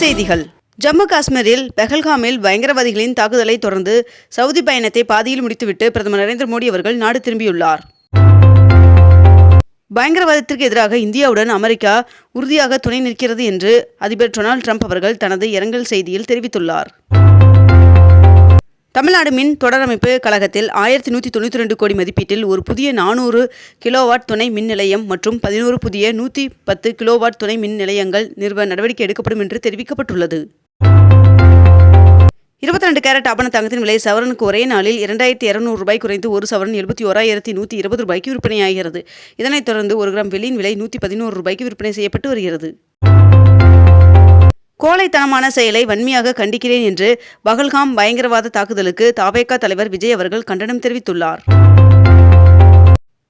செய்திகள். ஜம்மு காஷ்மீரில் பெஹல்காமில் பயங்கரவாதிகளின் தாக்குதலை தொடர்ந்து சவுதி பயணத்தை பாதியில் முடித்துவிட்டு பிரதமர் நரேந்திர மோடி அவர்கள் நாடு திரும்பியுள்ளார். பயங்கரவாதத்திற்கு எதிராக இந்தியாவுடன் அமெரிக்கா உறுதியாக துணை நிற்கிறது என்று அதிபர் டொனால்ட் ட்ரம்ப் அவர்கள் தனது இரங்கல் செய்தியில் தெரிவித்துள்ளார். தமிழ்நாடு மின் தொடரமைப்பு கழகத்தில் ஆயிரத்தி நூற்றி தொண்ணூற்றி ரெண்டு கோடி மதிப்பீட்டில் ஒரு புதிய நானூறு கிலோவாட் துணை மின் நிலையம் மற்றும் பதினோரு புதிய நூற்றி பத்து கிலோவாட் துணை மின் நிலையங்கள் நிறுவ நடவடிக்கை எடுக்கப்படும் என்று தெரிவிக்கப்பட்டுள்ளது. இருபத்தி ரெண்டு கேரட் ஆபண தங்கத்தின் விலை சவரனுக்கு ஒரே நாளில் இரண்டாயிரத்தி இரநூறு ரூபாய் குறைந்து ஒரு சவரன் எழுபத்தி ஓராயிரத்தி நூற்றி இருபது ரூபாய்க்கு விற்பனையாகிறது. இதனைத் தொடர்ந்து ஒரு கிராம் வெள்ளியின் விலை நூற்றி பதினோரு ரூபாய்க்கு விற்பனை செய்யப்பட்டு வருகிறது. கோழைத்தனமான செயலை வன்மையாக கண்டிக்கிறேன் என்று பகல்காம் பயங்கரவாத தாக்குதலுக்கு தாவேகா தலைவர் விஜய் அவர்கள் கண்டனம் தெரிவித்துள்ளார்.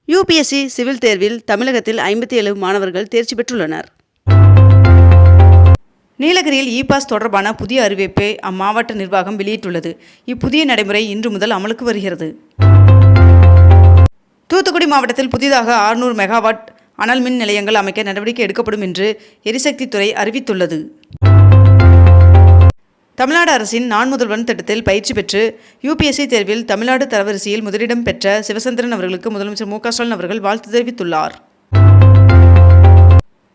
யுபிஎஸ்சி சிவில் தேர்வில் தமிழகத்தில் ஐம்பத்தி ஏழு மாணவர்கள் தேர்ச்சி பெற்றுள்ளனர். நீலகிரியில் இ பாஸ் தொடர்பான புதிய அறிவிப்பை அம்மாவட்ட நிர்வாகம் வெளியிட்டுள்ளது. இப்புதிய நடைமுறை இன்று முதல் அமலுக்கு வருகிறது. தூத்துக்குடி மாவட்டத்தில் புதிதாக 600 மெகாவாட் அனல் மின் நிலையங்கள் அமைக்க நடவடிக்கை எடுக்கப்படும் என்று எரிசக்தித்துறை அறிவித்துள்ளது. தமிழ்நாடு அரசின் நான் முதல்வன் திட்டத்தில் பயிற்சி பெற்று யுபிஎஸ்சி தேர்வில் தமிழ்நாடு தரவரிசையில் முதலிடம் பெற்ற சிவசந்திரன் அவர்களுக்கு முதலமைச்சர் மு ஸ்டாலின் அவர்கள் வாழ்த்து தெரிவித்துள்ளார்.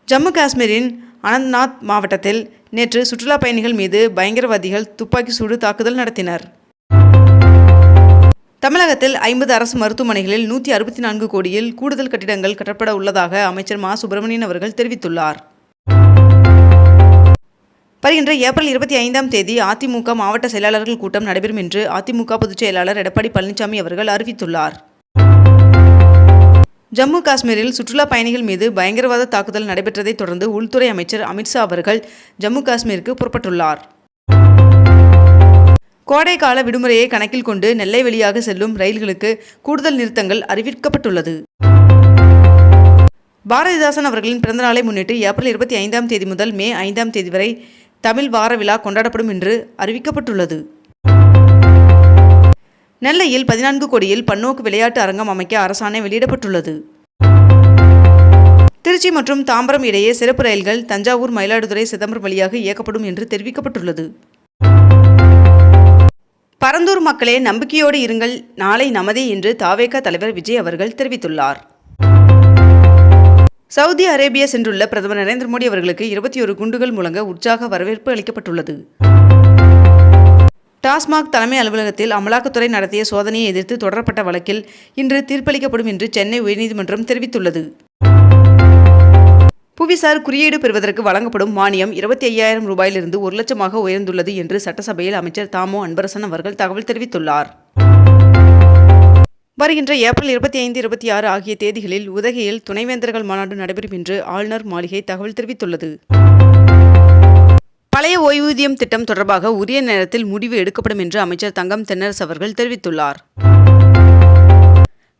ஜம்மு காஷ்மீரின் அனந்த்நாத் மாவட்டத்தில் நேற்று சுற்றுலா பயணிகள் மீது பயங்கரவாதிகள் துப்பாக்கி சூடு தாக்குதல் நடத்தினர். தமிழகத்தில் ஐம்பது அரசு மருத்துவமனைகளில் நூற்றி அறுபத்தி நான்கு கோடியில் கூடுதல் கட்டிடங்கள் கட்டப்பட உள்ளதாக அமைச்சர் மா சுப்பிரமணியன் அவர்கள் தெரிவித்துள்ளார். வருகின்ற ஏப்ரல் இருபத்தி ஐந்தாம் தேதி அதிமுக மாவட்ட செயலாளர்கள் கூட்டம் நடைபெறும் என்று அதிமுக பொதுச் செயலாளர் எடப்பாடி பழனிசாமி அவர்கள் அறிவித்துள்ளார். ஜம்மு காஷ்மீரில் சுற்றுலா பயணிகள் மீது பயங்கரவாத தாக்குதல் நடைபெற்றதைத் தொடர்ந்து உள்துறை அமைச்சர் அமித்ஷா அவர்கள் ஜம்மு காஷ்மீருக்கு புறப்பட்டுள்ளார். கோடைக்கால விடுமுறையை கணக்கில் கொண்டு நெல்லை வழியாக செல்லும் ரயில்களுக்கு கூடுதல் நிறுத்தங்கள் அறிவிக்கப்பட்டுள்ளது. பாரதிதாசன் அவர்களின் பிறந்தநாளை முன்னிட்டு ஏப்ரல் இருபத்தி ஐந்தாம் தேதி முதல் மே ஐந்தாம் தேதி வரை தமிழ் வார விழா கொண்டாடப்படும் என்று அறிவிக்கப்பட்டுள்ளது. நெல்லையில் பதினான்கு கோடியில் பன்னோக்கு விளையாட்டு அரங்கம் அமைக்க அரசாணை வெளியிடப்பட்டுள்ளது. திருச்சி மற்றும் தாம்பரம் இடையே சிறப்பு ரயில்கள் தஞ்சாவூர் மயிலாடுதுறை சிதம்பரம் வழியாக இயக்கப்படும் என்று தெரிவிக்கப்பட்டுள்ளது. பரந்தூர் மக்களே நம்பிக்கையோடு இருங்கள். நாளை நமதே என்று தாவேக தலைவர் விஜய் அவர்கள் தெரிவித்துள்ளார். சவுதி அரேபியா சென்றுள்ள பிரதமர் நரேந்திர மோடி அவர்களுக்கு இருபத்தி ஒரு குண்டுகள் முழங்க உற்சாக வரவேற்பு அளிக்கப்பட்டுள்ளது. டாஸ்மாக் தலைமை அலுவலகத்தில் அமலாக்கத்துறை நடத்திய சோதனையை எதிர்த்து தொடரப்பட்ட வழக்கில் இன்று தீர்ப்பளிக்கப்படும் என்று சென்னை உயர்நீதிமன்றம் தெரிவித்துள்ளது. புவிசார் குறியீடு பெறுவதற்கு வழங்கப்படும் மானியம் இருபத்தி ஐயாயிரம் ரூபாயிலிருந்து ஒரு லட்சமாக உயர்ந்துள்ளது என்று சட்டசபையில் அமைச்சர் தாமோ அன்பரசன் அவர்கள் தகவல் தெரிவித்துள்ளார். வருகின்ற ஏப்ரல் இருபத்தி ஐந்து இருபத்தி ஆறு ஆகிய தேதிகளில் உதகையில் துணைவேந்தர்கள் மாநாடு நடைபெறும் என்று ஆளுநர் மாளிகை தகவல் தெரிவித்துள்ளது. பழைய ஓய்வூதியம் திட்டம் தொடர்பாக உரிய நேரத்தில் முடிவு எடுக்கப்படும் என்று அமைச்சர் தங்கம் தென்னரசு அவர்கள் தெரிவித்துள்ளார்.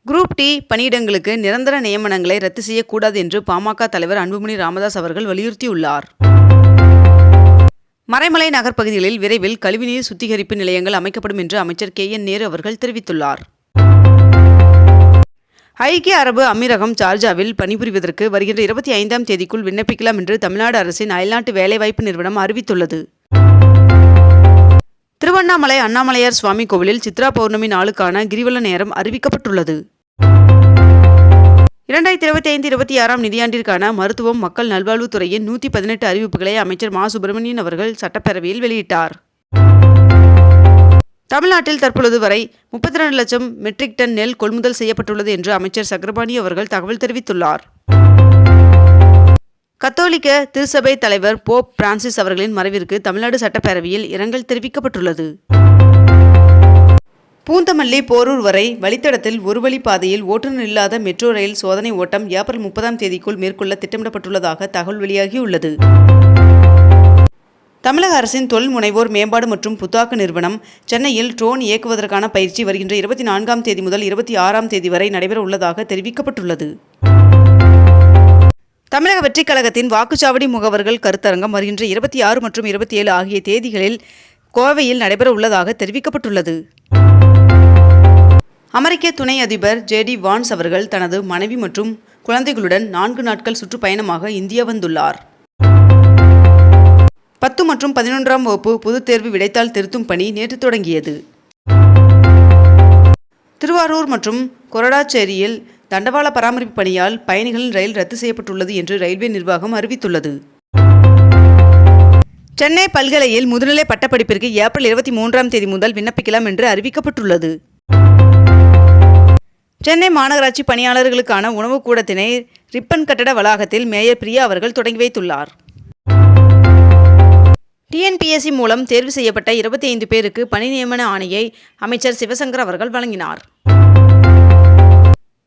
குரூப் டி பணியிடங்களுக்கு நிரந்தர நியமனங்களை ரத்து செய்யக்கூடாது என்று பாமக தலைவர் அன்புமணி ராமதாஸ் அவர்கள் வலியுறுத்தியுள்ளார். மறைமலை நகர் பகுதிகளில் விரைவில் கழிவுநீர் சுத்திகரிப்பு நிலையங்கள் அமைக்கப்படும் என்று அமைச்சர் கே என் நேரு அவர்கள் தெரிவித்துள்ளார். ஐக்கிய அரபு அமீரகம் சார்ஜாவில் பணிபுரிவதற்கு வருகின்ற இருபத்தி ஐந்தாம் தேதிக்குள் விண்ணப்பிக்கலாம் என்று தமிழ்நாடு அரசின் அயல்நாட்டு வேலைவாய்ப்பு நிறுவனம் அறிவித்துள்ளது. திருவண்ணாமலை அண்ணாமலையார் சுவாமி கோவிலில் சித்ரா பௌர்ணமி நாளுக்கான கிரிவல நேரம் அறிவிக்கப்பட்டுள்ளது. இரண்டாயிரத்தி இருபத்தி ஐந்து இருபத்தி ஆறாம் நிதியாண்டிற்கான மருத்துவம் மக்கள் நல்வாழ்வுத்துறையின் நூற்றி பதினெட்டு அறிவிப்புகளை அமைச்சர் மா. சுப்பிரமணியன் அவர்கள் சட்டப்பேரவையில் வெளியிட்டார். தமிழ்நாட்டில் தற்பொழுது வரை முப்பத்தி ரெண்டு லட்சம் மெட்ரிக் டன் நெல் கொள்முதல் செய்யப்பட்டுள்ளது என்று அமைச்சர் சக்கரபாணி அவர்கள் தகவல் தெரிவித்துள்ளார். கத்தோலிக்க திருச்சபை தலைவர் போப் பிரான்சிஸ் அவர்களின் மறைவிற்கு தமிழ்நாடு சட்டப்பேரவையில் இரங்கல் தெரிவிக்கப்பட்டுள்ளது. பூந்தமல்லி போரூர் வரை வழித்தடத்தில் ஒருவழி பாதையில் ஓட்டுநர் இல்லாத மெட்ரோ ரயில் சோதனை ஓட்டம் ஏப்ரல் முப்பதாம் தேதிக்குள் மேற்கொள்ள திட்டமிடப்பட்டுள்ளதாக தகவல் வெளியாகியுள்ளது. தமிழக அரசின் தொழில் முனைவோர் மேம்பாடு மற்றும் புத்தாக்க நிறுவனம் சென்னையில் ட்ரோன் இயக்குவதற்கான பயிற்சி வருகின்ற இருபத்தி நான்காம் தேதி முதல் இருபத்தி ஆறாம் தேதி வரை நடைபெற உள்ளதாக தெரிவிக்கப்பட்டுள்ளது. தமிழக வெற்றிக் கழகத்தின் வாக்குச்சாவடி முகவர்கள் கருத்தரங்கம் வருகின்ற இருபத்தி ஆறு மற்றும் இருபத்தி ஏழு ஆகிய தேதிகளில் கோவையில் நடைபெற உள்ளதாக தெரிவிக்கப்பட்டுள்ளது. அமெரிக்க துணை அதிபர் ஜேடி வான்ஸ் அவர்கள் தனது மனைவி மற்றும் குழந்தைகளுடன் நான்கு நாட்கள் சுற்றுப்பயணமாக இந்தியா வந்துள்ளார். பத்து மற்றும் பதினொன்றாம் வகுப்பு பொதுத் தேர்வு விடைத்தாள் திருத்தும் பணி நேற்று தொடங்கியது. திருவாரூர் மற்றும் கொரடாச்சேரியில் தண்டவாள பராமரிப்பு பணியால் பயணிகளின் ரயில் ரத்து செய்யப்பட்டுள்ளது என்று ரயில்வே நிர்வாகம் அறிவித்துள்ளது. சென்னை பல்கலையில் முதுநிலை பட்டப்படிப்பிற்கு ஏப்ரல் இருபத்தி மூன்றாம் தேதி முதல் விண்ணப்பிக்கலாம் என்று அறிவிக்கப்பட்டுள்ளது. சென்னை மாநகராட்சி பணியாளர்களுக்கான உணவுக் கூடத்தினை ரிப்பன் கட்டட வளாகத்தில் மேயர் பிரியா அவர்கள் தொடங்கி வைத்துள்ளார். டிஎன்பிஎஸ்சி மூலம் தேர்வு செய்யப்பட்ட இருபத்தி ஐந்து பேருக்கு பணி நியமன ஆணையை அமைச்சர் சிவசங்கர் அவர்கள் வழங்கினார்.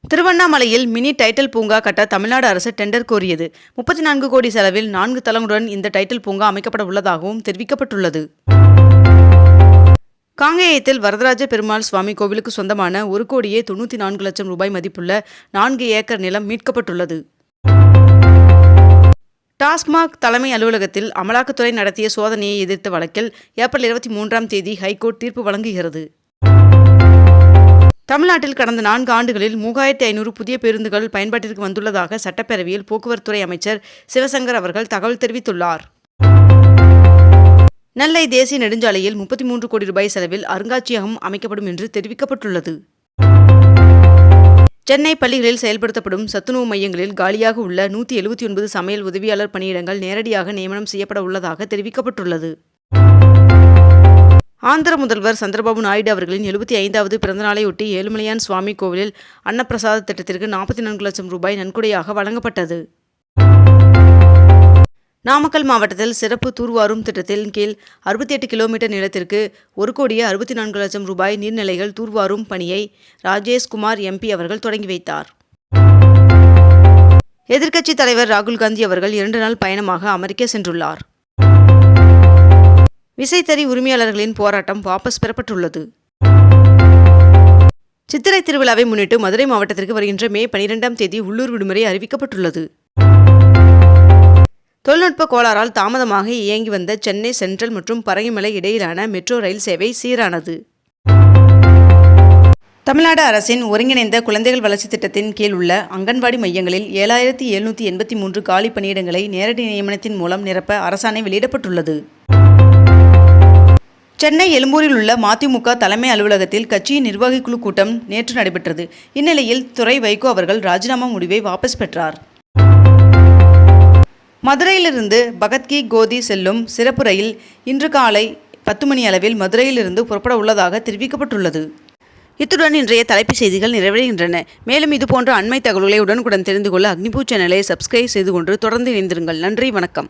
திருவண்ணாமலையில் மினி டைட்டில் பூங்கா கட்ட தமிழ்நாடு அரசு டெண்டர் கோரியது. முப்பத்தி நான்கு கோடி செலவில் நான்கு தளங்களுடன் இந்த டைட்டில் பூங்கா அமைக்கப்பட உள்ளதாகவும் தெரிவிக்கப்பட்டுள்ளது. காங்கேயத்தில் வரதராஜ பெருமாள் சுவாமி கோவிலுக்கு சொந்தமான ஒரு கோடியே தொண்ணூற்றி நான்கு லட்சம் ரூபாய் மதிப்புள்ள நான்கு ஏக்கர் நிலம் மீட்கப்பட்டுள்ளது. டாஸ்மாக் தலைமை அலுவலகத்தில் அமலாக்கத்துறை நடத்திய சோதனையை எதிர்த்த வழக்கில் ஏப்ரல் இருபத்தி மூன்றாம் தேதி ஹைகோர்ட் தீர்ப்பு வழங்குகிறது. தமிழ்நாட்டில் கடந்த நான்கு ஆண்டுகளில் மூவாயிரத்தி ஐநூறு புதிய பேருந்துகள் பயன்பாட்டிற்கு வந்துள்ளதாக சட்டப்பேரவையில் போக்குவரத்துறை அமைச்சர் சிவசங்கர் அவர்கள் தகவல் தெரிவித்துள்ளார். நெல்லை தேசிய நெடுஞ்சாலையில் முப்பத்தி மூன்று கோடி ரூபாய் செலவில் அருங்காட்சியகம் அமைக்கப்படும் என்று தெரிவிக்கப்பட்டுள்ளது. சென்னை பள்ளிகளில் செயல்படுத்தப்படும் சத்துணவு மையங்களில் காலியாக உள்ள நூற்றி எழுபத்தி ஒன்பது சமையல் உதவியாளர் பணியிடங்கள் நேரடியாக நியமனம் செய்யப்பட உள்ளதாக தெரிவிக்கப்பட்டுள்ளது. ஆந்திர முதல்வர் சந்திரபாபு நாயுடு அவர்களின் எழுபத்தி ஐந்தாவது பிறந்தநாளையொட்டி ஏழுமலையான் சுவாமி கோவிலில் அன்னப்பிரசாத திட்டத்திற்கு நாற்பத்தி நான்கு லட்சம் ரூபாய் நன்கொடையாக வழங்கப்பட்டது. நாமக்கல் மாவட்டத்தில் சிறப்பு தூர்வாரும் திட்டத்தின் கீழ் அறுபத்தி எட்டு கிலோமீட்டர் நிலத்திற்கு ஒரு கோடியே அறுபத்தி நான்கு லட்சம் ரூபாய் நீர்நிலைகள் தூர்வாரும் பணியை ராஜேஷ்குமார் எம்பி அவர்கள் தொடங்கி வைத்தார். எதிர்க்கட்சித் தலைவர் ராகுல் காந்தி அவர்கள் இரண்டு நாள் பயணமாக அமெரிக்கா சென்றுள்ளார். விசைத்தறி உரிமையாளர்களின் போராட்டம் வாபஸ் பெறப்பட்டுள்ளது. சித்திரை திருவிழாவை முன்னிட்டு மதுரை மாவட்டத்திற்கு வருகின்ற மே பனிரெண்டாம் தேதி உள்ளூர் விடுமுறை அறிவிக்கப்பட்டுள்ளது. தொழில்நுட்ப கோளாறால் தாமதமாக இயங்கி வந்த சென்னை சென்ட்ரல் மற்றும் பரங்கிமலை இடையிலான மெட்ரோ ரயில் சேவை சீரானது. தமிழ்நாடு அரசின் ஒருங்கிணைந்த குழந்தைகள் வளர்ச்சி திட்டத்தின் கீழ் உள்ள அங்கன்வாடி மையங்களில் ஏழாயிரத்தி எழுநூற்றி எண்பத்தி மூன்று காலி பணியிடங்களை நேரடி நியமனத்தின் மூலம் நிரப்ப அரசாணை வெளியிடப்பட்டுள்ளது. சென்னை எழும்பூரில் உள்ள மதிமுக தலைமை அலுவலகத்தில் கட்சியின் நிர்வாகிக்குழு கூட்டம் நேற்று நடைபெற்றது. இந்நிலையில் துறை வைகோ அவர்கள் ராஜினாமா முடிவை வாபஸ் பெற்றார். மதுரையிலிருந்து பகத்கி கோதி செல்லும் சிறப்பு ரயில் இன்று காலை பத்து மணி அளவில் மதுரையிலிருந்து புறப்பட உள்ளதாக தெரிவிக்கப்பட்டுள்ளது. இத்துடன் இன்றைய தலைப்புச் செய்திகள் நிறைவடைகின்றன. மேலும் இதுபோன்ற அண்மை தகவல்களை உடனுக்குடன் தெரிந்து கொள்ள அக்னிபூ சேனலை சப்ஸ்கிரைப் செய்து கொண்டு தொடர்ந்து இணைந்திருங்கள். நன்றி வணக்கம்.